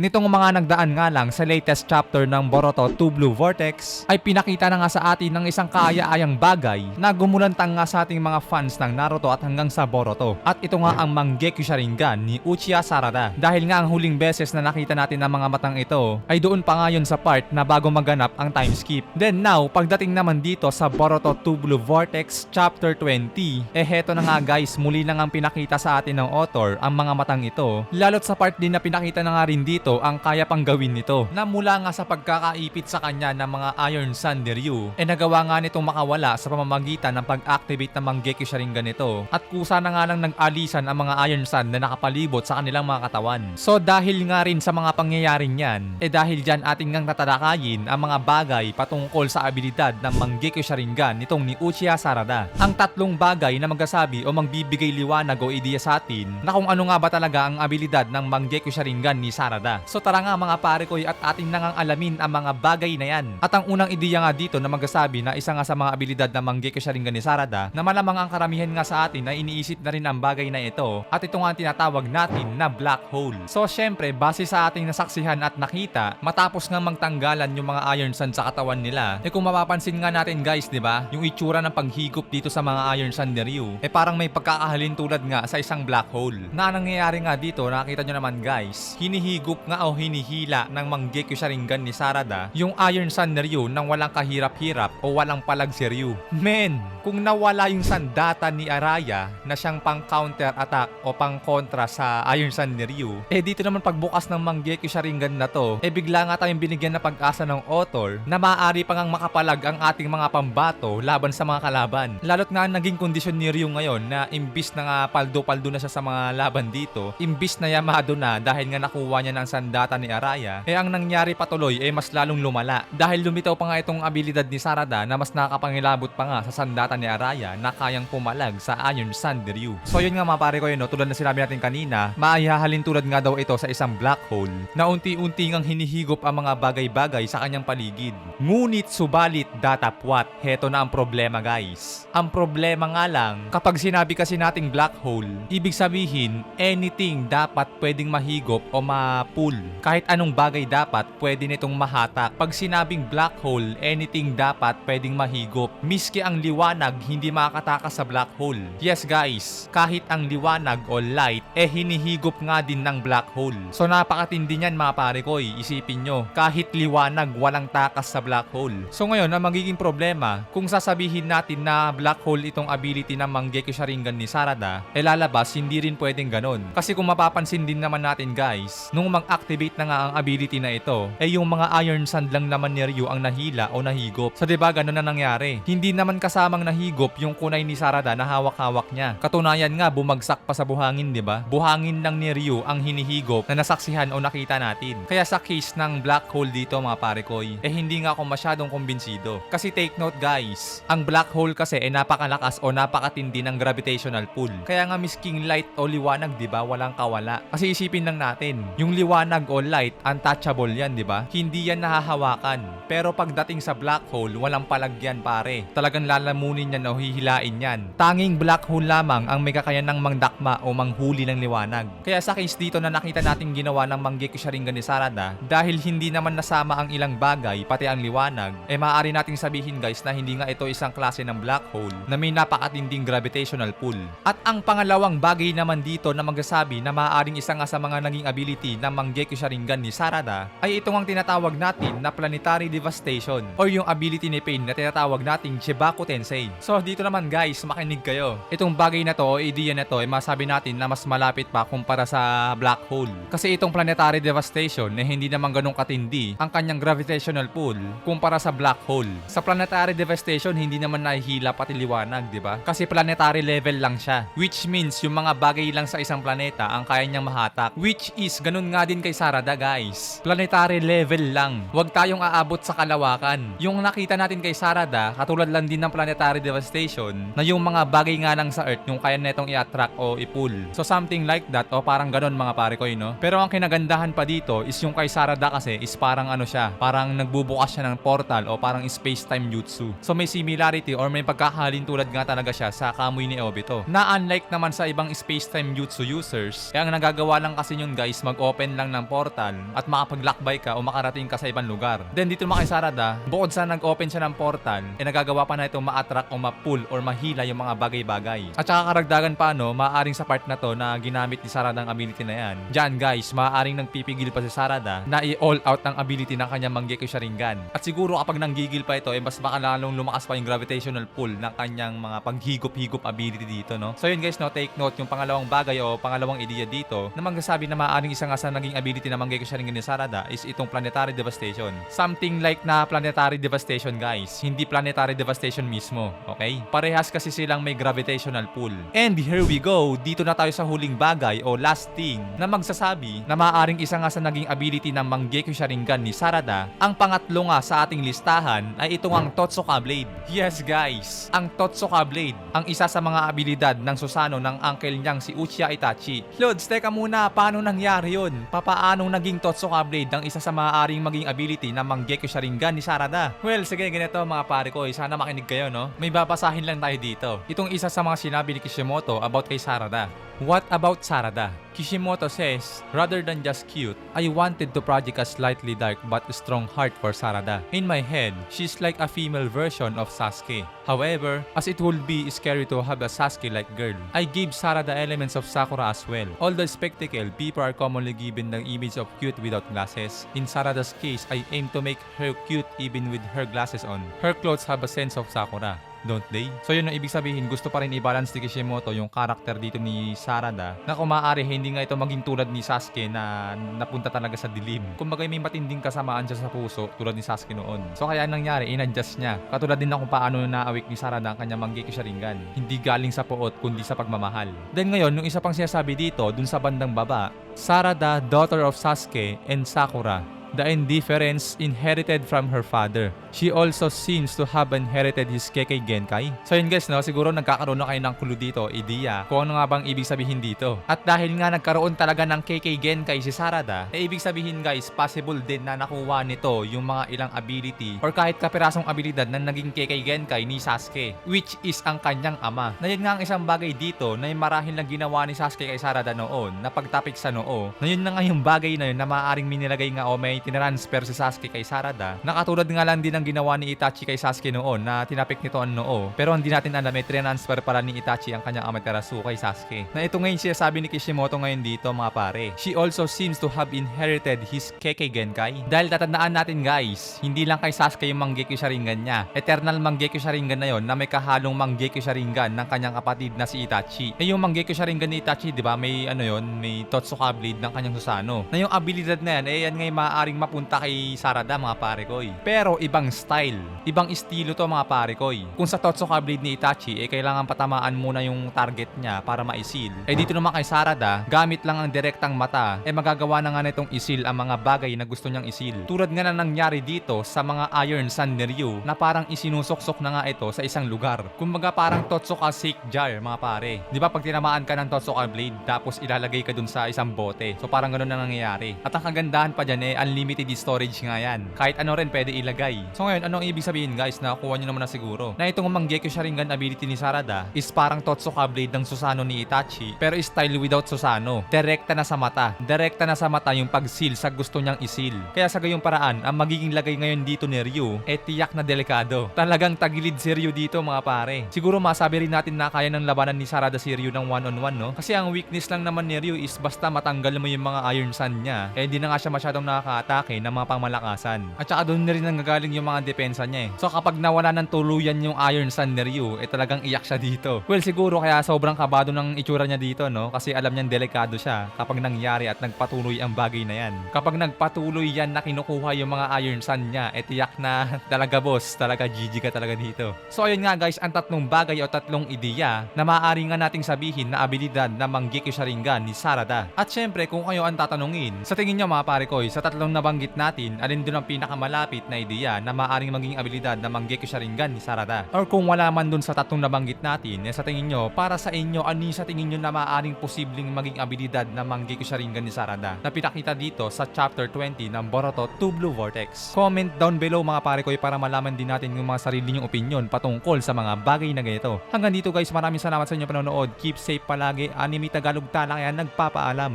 nitong mga nagdaan nga lang sa latest chapter ng Boruto 2 Blue Vortex ay pinakita na nga sa atin ng isang kaaya-ayang bagay na gumulantang nga sa ating mga fans ng Naruto at hanggang sa Boruto. At ito nga ang Mangekyou Sharingan ni Uchiha Sarada. Dahil nga ang huling beses na nakita natin ang mga matang ito ay doon pa nga yun sa part na bago maganap ang time skip. Then now, pagdating naman dito sa Boruto 2 Blue Vortex Chapter 20, eh heto na nga guys, muli na nga pinakita sa atin ng author ang mga matang ito. Lalo't sa part din na pinakita na nga rin dito ang kaya pang gawin nito. Na mula nga sa pagkakaipit sa kanya ng mga Iron Sun ni Ryu, eh nagawa nga nitong makawala sa pamamagitan ng pag-activate ng Mangekyou Sharingan nito. At kusa na nga lang nag-alisan ang mga Iron Sun na nakapalibot sa kanilang mga katawan. So dahil nga rin sa mga pangyayaring yan, eh dahil dyan ating ngang tatalakayin ang mga bagay patungkol sa abilidad ng Mangekyou Sharingan nitong ni Uchiha Sarada. Ang tatlong bagay na magsasabi o magbibigay liwanag o ideya sa atin na kung ano nga ba talaga ang abilidad ng Mangekyou Sharingan ni Sarada. So tara nga mga pare ko at ating nangang alamin ang mga bagay na yan. At ang unang ideya nga dito na magsasabi na isa nga sa mga abilidad ng Mangekyou Sharingan ni Sarada na malamang ang karamihan nga sa atin ay iniisip na rin ang bagay na ito at ito nga ang tinatawag natin na black hole. So syempre base sa ating nasaksihan at nakita matapos nga magtanggalan yung mga iron sun sa katawan nila eh kung mapapansin nga natin guys di ba yung itsura ng paghigop dito sa mga iron sun ni Ryu eh parang may pagkakahalin tulad nga sa isang black hole. Na nangyayari nga dito nakita nyo naman guys hinihigop nga o hinihila ng Mangekyou Sharingan ni Sarada yung iron sun ni Ryu nang walang kahirap-hirap o walang palag si Ryu. Men, kung nawala yung sandata ni Araya na siyang pang counter attack o pang kontra sa Iron Sun ni Ryu, eh dito naman pagbukas ng Mangekyou Sharingan na to, eh bigla nga tayong binigyan na pag-asa ng author na maaari pa ngang makapalag ang ating mga pambato laban sa mga kalaban. Lalot nga naging kondisyon ni Ryu ngayon na imbis na nga paldo-paldo na siya sa mga laban dito, imbis na yamado na dahil nga nakuha niya ng sandata ni Araya, eh ang nangyari patuloy eh mas lalong lumala dahil lumitaw pa nga itong abilidad ni Sarada na mas nakakapangilabot pa nga sa sandata ni Araya na kayang pumalag sa Iron ni Ryu. So yun nga mga pare ko yun, no, tulad na sinabi natin kanina, maihahalin tulad nga daw ito sa isang black hole na unti-unti ngang hinihigop ang mga bagay-bagay sa kanyang paligid. Ngunit subalit datapwat, heto na ang problema guys. Ang problema nga lang, kapag sinabi kasi nating black hole, ibig sabihin anything dapat pwedeng mahigop o ma-pull. Kahit anong bagay dapat pwede nitong mahatak. Pag sinabing black hole, anything dapat pwedeng mahigop. Miski ang liwanag hindi makakatakas sa black hole. Yes guys, kahit ang liwanag o light eh hinihigop nga din ng black hole. So napakatindi niyan mga pare ko, eh. isipin nyo. Kahit liwanag walang takas sa black hole. So ngayon ang magiging problema, kung sasabihin natin na black hole itong ability ng Mangekyou Sharingan ni Sarada, eh lalabas hindi rin pwedeng ganon. Kasi kung mapapansin din naman natin guys, nung mag-activate na nga ang ability na ito, eh yung mga Iron Sand lang naman ni Ryu ang nahila o nahigop. So ba ganun na nangyari? Hindi naman kasamang nahigop yung kunay ni Sarada na hawak-hawak niya. Katunayan nga bumagsak pa sa buhangin, 'di ba? Buhangin lang ni Ryu ang hinihigop na nasaksihan o nakita natin. Kaya sa case ng black hole dito mga pare ko, eh hindi nga ako masyadong kumbinsido. Kasi take note guys, ang black hole kasi ay napakalakas o napakatindi ng gravitational pull. Kaya nga misking light o liwanag, 'di ba? Walang kawala. Kasi isipin lang natin, yung liwanag o light untouchable 'yan, 'di ba? Hindi yan nahahawakan. Pero pagdating sa black hole, walang palagyan pare. Talagang lalamunin yan o hihilain yan. Tanging black hole lamang ang may kakayanang mangdakma o manghuli ng liwanag. Kaya sa case dito na nakita natin ginawa ng Mangekyou Sharingan ni Sarada, dahil hindi naman nasama ang ilang bagay, pati ang liwanag, eh maaari nating sabihin guys na hindi nga ito isang klase ng black hole na may napakatinding gravitational pull. At ang pangalawang bagay naman dito na magsasabi na maaaring isa nga sa mga naging ability ng Mangekyou Sharingan ni Sarada ay itong ang tinatawag natin na planetary devastation or yung ability ni Pain na tinatawag nating Chibaku Tensei. So dito naman guys, makinig kayo. Itong bagay na to ideya na to ay masabi natin na mas malapit pa kumpara sa black hole. Kasi itong planetary devastation eh hindi naman ganun katindi ang kanyang gravitational pull kumpara sa black hole. Sa planetary devastation hindi naman nahihila pati liwanag, di ba? Kasi planetary level lang siya. Which means yung mga bagay lang sa isang planeta ang kaya niyang mahatak. Which is ganun nga din kay Sarada guys. Planetary level lang. Huwag tayong aabot sa kalawakan. Yung nakita natin kay Sarada, katulad lang din ng planetary devastation, na yung mga bagay nga lang sa Earth yung kaya netong i-attract o i-pull. So something like that o parang ganun mga pare ko, no? Pero ang kinagandahan pa dito is yung kay Sarada kasi is parang ano siya, parang nagbubukas siya ng portal o parang space-time jutsu. So may similarity or may pagkakahalin tulad nga talaga siya sa kamuy ni Obito. Na unlike naman sa ibang space-time jutsu users, eh ang nagagawa lang kasi yun guys, mag-open lang lang ng portal at makapag-lakbay ka o makarating ka sa ibang lugar. Then dito naman kay Sarada, bukod sa nag-open siya ng portal, eh nagagawa pa na ito ma-attract o ma-pull or mahila yung mga bagay-bagay. At saka karagdagan pa no, maaaring sa part na to na ginamit ni Sarada ang ability na yan. Diyan guys, maaaring nagpipigil pa si Sarada na i-all out ang ability ng kanyang Mangekyou Sharingan. At siguro kapag nanggigil pa ito, eh mas baka lalong lumakas pa yung gravitational pull ng kanyang mga paghigop-higop ability dito, no? So yun guys, no, take note yung pangalawang bagay o pangalawang ideya dito na magsasabi na maaaring isa nga sa naging ability ng Mangekyou Sharingan ni Sarada is itong Planetary Devastation. Something like na Planetary Devastation guys, hindi Planetary Devastation mismo, okay? Parehas kasi silang may gravitational pull. And here we go, dito na tayo sa huling bagay o last thing na magsasabi na maaaring isa nga sa naging ability ng Mangekyou Sharingan ni Sarada, ang pangatlo nga sa ating listahan ay itong ang Totsuka Blade. Yes guys, ang Totsuka Blade, ang isa sa mga abilidad ng Susano ng uncle niyang si Uchiha Itachi. Lods, teka muna, paano nangyari yun? Papaanong naging Totsuka Blade ang isa sa maaaring maging ability ng Mangekyou Sharingan ni Sarada? Well, sige, ganito mga pare ko, eh, sana makinig kayo, no? May babasahin lang tayo dito. Itong isa sa mga sinabi ni Kishimoto about kay Sarada. What about Sarada? Kishimoto says, rather than just cute, I wanted to project a slightly dark but strong heart for Sarada. In my head, she's like a female version of Sasuke. However, as it would be scary to have a Sasuke-like girl, I gave Sarada elements of Sakura as well. Although spectacle, people are commonly given the image of cute without glasses. In Sarada's case, I aim to make her cute even with her glasses on. Her clothes have a sense of Sakura don't they? So yun ang ibig sabihin, gusto pa rin i-balance ni Kishimoto yung karakter dito ni Sarada na kung maaari hindi nga ito maging tulad ni Sasuke na napunta talaga sa dilim. Kumbaga may matinding kasamaan siya sa puso tulad ni Sasuke noon. So kaya nangyari, in-adjust niya. Katulad din na kung paano na-awake ni Sarada ang kanyang Mangekyou Sharingan. Hindi galing sa puot kundi sa pagmamahal. Then ngayon, yung isa pang sinasabi dito, dun sa bandang baba, Sarada, daughter of Sasuke and Sakura, the indifference inherited from her father. She also seems to have inherited his Kekkei Genkai. So yun guys, no, siguro nagkakaroon na kayo ng clue dito, ideya, kung ano nga bang ibig sabihin dito. At dahil nga nagkaroon talaga ng Kekkei Genkai si Sarada, eh ibig sabihin guys, possible din na nakuha nito yung mga ilang ability or kahit kapirasong abilidad na naging Kekkei Genkai ni Sasuke, which is ang kanyang ama. Na yun nga ang isang bagay dito na yung marahil lang ginawa ni Sasuke kay Sarada noon, na pagtapik sa noo, na yun na nga yung bagay na yun na maaaring minilagay nga o may tinransfer si Sasuke kay Sarada, na katulad nga lang din ang ginawa ni Itachi kay Sasuke noon na tinapik nito ang noo. Pero hindi natin alam, may transfer pala ni Itachi ang kanyang Amaterasu kay Sasuke. Na ito ngayon siya sabi ni Kishimoto ngayon dito mga pare. She also seems to have inherited his Kekkei Genkai. Dahil tatandaan natin guys, hindi lang kay Sasuke yung Mangekyou Sharingan niya. Eternal Mangekyou Sharingan na yon na may kahalong Mangekyou Sharingan ng kanyang kapatid na si Itachi. Eh yung Mangekyou Sharingan ni Itachi, di ba, may ano yon, may Totsuka Blade ng kanyang Susano. Na yung abilidad na yan, eh yan ngay maaaring mapunta kay Sarada mga pare ko. eh. Pero ibang style, ibang estilo to mga pare ko. Kung sa Totsuka Blade ni Itachi, eh kailangan patamaan muna yung target niya para ma-seal. Eh dito naman kay Sarada, gamit lang ang direktang mata, eh magagawa na nga nitong isil ang mga bagay na gusto niyang isil. Tulad nga na nangyari dito sa mga Iron Sun ni Ryu na parang isinusuksok na nga ito sa isang lugar. Kumbaga parang Totsuka Shake Jar mga pare. Di ba pag tinamaan ka ng Totsuka Blade tapos ilalagay ka dun sa isang bote. So parang ganun na nangyayari. At ang kagandahan pa dyan eh unlimited storage nga yan. Kahit ano rin pwede ilagay. So ngayon anong ibig sabihin guys na kuha nyo naman na siguro na itong Mangekyou Sharingan ability ni Sarada is parang Totsuka Blade ng Susano ni Itachi pero style without Susano. Direkta na sa mata. Direkta na sa mata yung pag-seal sa gusto niyang isil. Kaya sa gayong paraan, ang magiging lagay ngayon dito ni Ryu, eh tiyak na delikado. Talagang tagilid si Ryu dito mga pare. Siguro masabi rin natin na kaya ng labanan ni Sarada si Ryu ng one-on-one, no? Kasi ang weakness lang naman ni Ryu is basta matanggal mo yung mga Iron Sun niya, eh di na nga siya masyadong nakaka-atake ng mga pangmalakasan. At saka doon na rin nanggagaling yung mga depensa niya eh. So kapag nawala ng tuluyan yung Iron Sun ni Ryu, eh talagang iyak siya dito. Well, siguro kaya sobrang kabado ng itsura niya dito, no? Kasi alam niyang delikado siya kapag nangyari at nagpatuloy ang bagay na yan. Kapag nagpatuloy yan na kinukuha yung mga Iron Sun niya, eh tiyak na talaga boss, talaga GG ka talaga dito. So ayun nga guys, ang tatlong bagay o tatlong ideya na maaari nga nating sabihin na abilidad na Mangekyou Sharingan ni Sarada. At syempre, kung kayo ang tatanungin, sa tingin nyo mga pare ko, sa tatlong nabanggit natin, alin doon ang pinakamalapit na ideya na maaaring maging abilidad na Mangekyou Sharingan ni Sarada? Or kung wala man doon sa tatlong nabanggit natin, eh, sa tingin nyo, para sa inyo, ano yung sa tingin nyo na maaaring posibleng maging abilidad na Mangekyou Sharingan ni Sarada na pinakita dito sa chapter 20 ng Boruto 2 Blue Vortex. Comment down below mga pare ko para malaman din natin yung mga sarili nyong opinion patungkol sa mga bagay na ganito. Hanggang dito guys, maraming salamat sa inyo panonood. Keep safe palagi. Anime Tagalog Talakayan nagpapaalam.